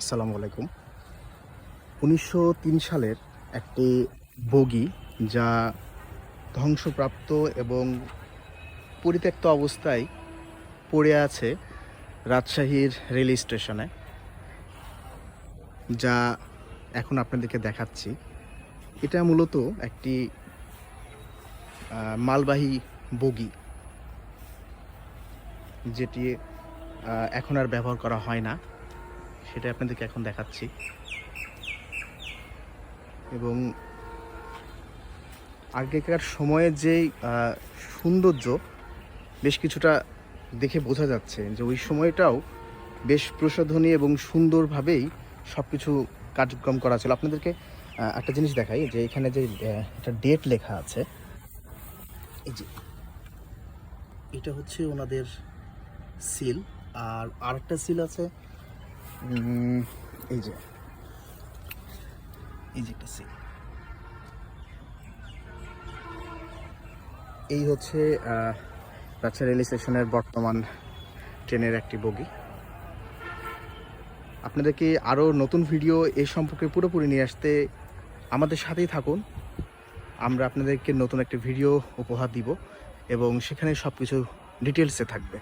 আসসালামু আলাইকুম। উনিশশো তিন সালের একটি বগি যা ধ্বংসপ্রাপ্ত এবং পরিত্যক্ত অবস্থায় পড়ে আছে রাজশাহীর রেল স্টেশনে, যা এখন আপনাদেরকে দেখাচ্ছি। এটা মূলত একটি মালবাহী বগি, যেটি এখন আর ব্যবহার করা হয় না। সেটা আপনাদেরকে এখন দেখাচ্ছি। এবং আগেকার সময়ের যে সৌন্দর্য বেশ কিছুটা দেখে বোঝা যাচ্ছে যে ওই সময়টাও বেশ প্রসাধনী এবং সুন্দরভাবেই সব কিছু কার্যক্রম করা ছিল। আপনাদেরকে একটা জিনিস দেখাই যে এখানে যে একটা ডেট লেখা আছে, এই যে এটা হচ্ছে ওনাদের সিল। আর আরেকটা সিল আছে এই যে। এই যে একটা এই হচ্ছে রাজশাহী রেল স্টেশনের বর্তমান ট্রেনের একটি বগি। আপনাদেরকে আরও নতুন ভিডিও এ সম্পর্কে পুরোপুরি নিয়ে আসতে আমাদের সাথেই থাকুন। আমরা আপনাদেরকে নতুন একটি ভিডিও উপহার দিব এবং সেখানে সব কিছু ডিটেলসে থাকবে।